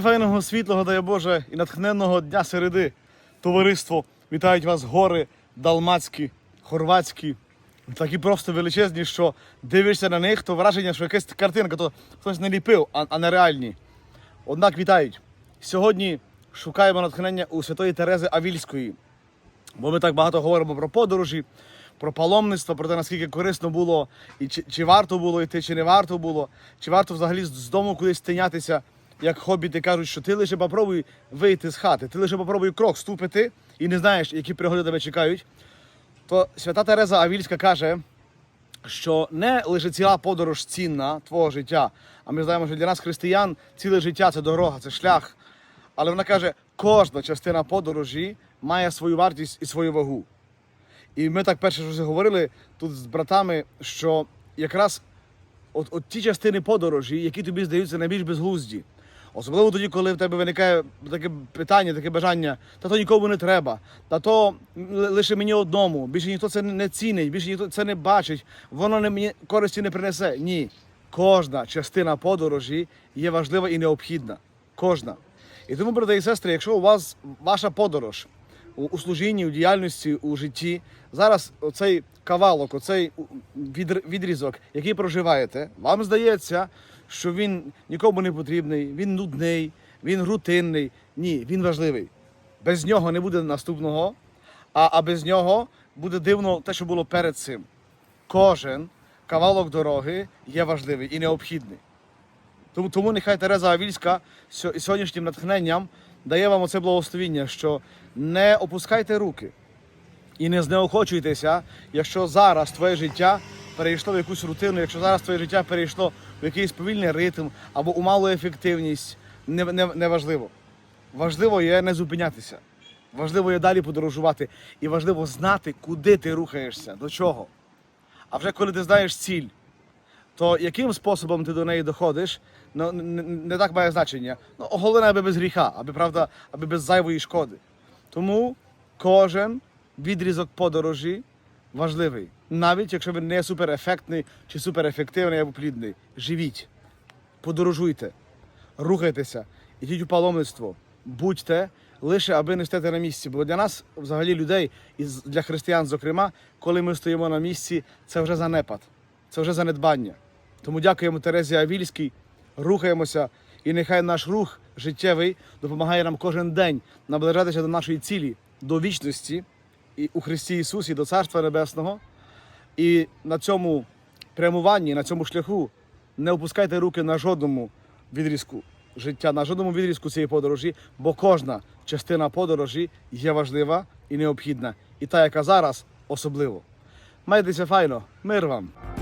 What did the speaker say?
файного світлого, дай Боже, і натхненного дня середи. Товариство, вітають вас гори далмацькі, хорватські. Такі просто величезні, що дивишся на них, то враження, що якась картинка, то хтось не ліпив, а, а не реальні. Однак вітають. Сьогодні шукаємо натхнення у святої Терези Авільської. Бо ми так багато говоримо про подорожі, про паломництво, про те, наскільки корисно було, і чи, чи варто було йти, чи не варто було, чи варто взагалі з дому кудись тинятися, як хобіти кажуть, що ти лише попробуй вийти з хати, ти лише попробуй крок ступити і не знаєш, які пригоди тебе чекають. То свята Тереза Авільська каже, що не лише ціла подорож цінна твого життя, а ми знаємо, що для нас, християн, ціле життя це дорога, це шлях. Але вона каже, кожна частина подорожі має свою вартість і свою вагу. І ми так перше вже говорили тут з братами, що якраз от, от ті частини подорожі, які тобі здаються найбільш безглузді. Особливо тоді, коли в тебе виникає таке питання, таке бажання, та то нікому не треба, та то лише мені одному, більше ніхто це не цінить, більше ніхто це не бачить, воно не мені користі не принесе. Ні. Кожна частина подорожі є важлива і необхідна. Кожна. І тому, брати і сестри, якщо у вас ваша подорож у, служінні, у діяльності, у житті, зараз оцей кавалок, оцей відрізок, який проживаєте, вам здається, що він нікому не потрібний, він нудний, він рутинний. Ні, він важливий. Без нього не буде наступного, а, а без нього буде дивно те, що було перед цим. Кожен кавалок дороги є важливий і необхідний. Тому, тому нехай Тереза Авільська сьогоднішнім натхненням дає вам оце благословіння, що не опускайте руки і не знеохочуйтеся, якщо зараз твоє життя перейшло в якусь рутину, якщо зараз твоє життя перейшло в якийсь повільний ритм або у малу ефективність, не, не, не важливо. Важливо є не зупинятися. Важливо є далі подорожувати. І важливо знати, куди ти рухаєшся, до чого. А вже коли ти знаєш ціль, то яким способом ти до неї доходиш, ну, не, не так має значення. Ну, головне, аби без гріха, аби правда, аби без зайвої шкоди. Тому кожен відрізок подорожі важливий. Навіть якщо він не суперефектний чи суперефективний або плідний. Живіть, подорожуйте, рухайтеся, ідіть у паломництво, будьте лише аби не стати на місці. Бо для нас, взагалі, людей, і для християн, зокрема, коли ми стоїмо на місці, це вже занепад, це вже занедбання. Тому дякуємо Терезі Авільській, рухаємося, і нехай наш рух життєвий допомагає нам кожен день наближатися до нашої цілі, до вічності і у Христі Ісусі, до Царства Небесного. І на цьому прямуванні, на цьому шляху не опускайте руки на жодному відрізку життя, на жодному відрізку цієї подорожі, бо кожна частина подорожі є важлива і необхідна. І та, яка зараз особливо. Майтеся файно, мир вам!